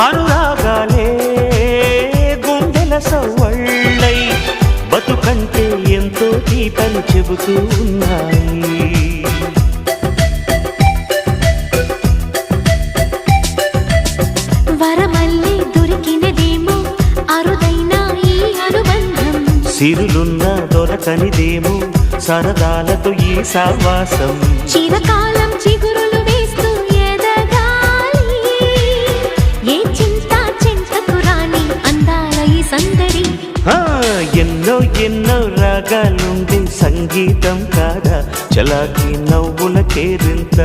అనురాగాలే గుండెల సవ్వళ్ళై బతుకంటే ఎంతో తీపని చెబుతూ ఉన్నాయి వరమల్లే దొరికినదేమో అరుదైన ఈ అనుబంధం. సిరులున్న దొరకనిదేమో సరదాలతో ఈ సావాసం చిరకాలం ఎన్నో ఎన్నో రాగాలుండే సంగీతం కాదా? చలాకి నవ్వుల కేరింత.